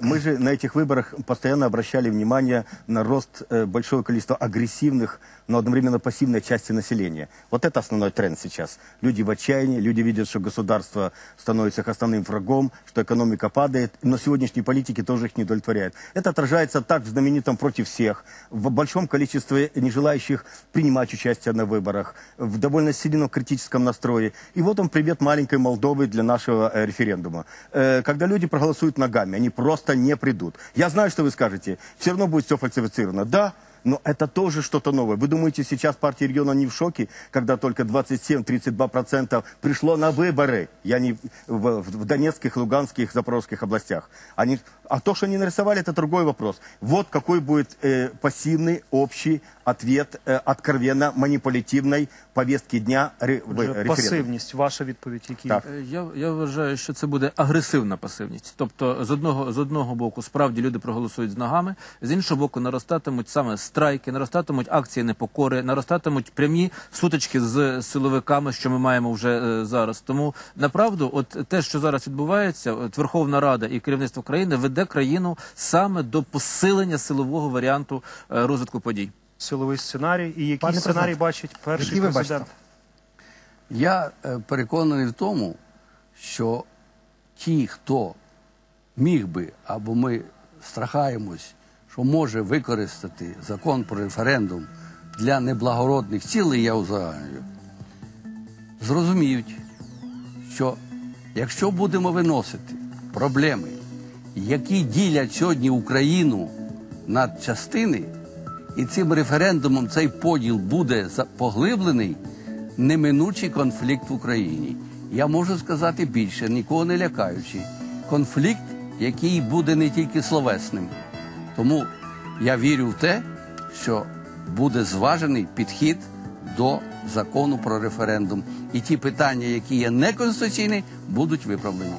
Мы же на этих выборах постоянно обращали внимание на рост э, большого количества агрессивных, но одновременно пассивной части населения. Вот это основной тренд сейчас. Люди в отчаянии, люди видят, что государство становится их основным врагом, что экономика падает, но сегодняшние политики тоже их не удовлетворяют. Это отражается так в знаменитом «против всех», в большом количестве нежелающих принимать участие на выборах, в довольно сильном критическом настрое. И вот он привет маленькой Молдовы для нашего э, референдума. Э, Когда люди проголосуют ногами, они просто не придут. Я знаю, что вы скажете, все равно будет все фальсифицировано. Да, но это тоже что-то новое. Вы думаете, сейчас партия региона не в шоке, когда только 27-32% пришло на выборы? Я не в, в Донецких, Луганских, Запорожских областях. Они, а то, что они нарисовали, это другой вопрос. Вот какой будет э, пассивный общий ответ э, откровенно манипулятивной повестки дня ре, в- Отже, референдума. пасивність, ваша відповідь, які Так. Е, Я, я вважаю, що це буде агресивна пасивність. Тобто, з одного з одного боку, справді люди проголосують з ногами, з іншого боку, наростатимуть саме страйки, наростатимуть акції непокори, наростатимуть прямі сутички з силовиками, що ми маємо вже е, зараз. Тому направду, от те, що зараз відбувається, от Верховна Рада і керівництво країни веде країну саме до посилення силового варіанту е, розвитку подій. Силовий сценарій, і який Пане сценарій президент, бачить перший який ви президент? Я е, переконаний в тому, що ті, хто міг би, або ми страхаємось, що може використати закон про референдум для неблагородних цілей, я узагальнюю, зрозуміють, що якщо будемо виносити проблеми, які ділять сьогодні Україну на частини, і цим референдумом цей поділ буде поглиблений, неминучий конфлікт в Україні. Я можу сказати більше, нікого не лякаючи. Конфлікт, який буде не тільки словесним. Тому я вірю в те, що буде зважений підхід до закону про референдум. І ті питання, які є неконституційні, будуть виправлені.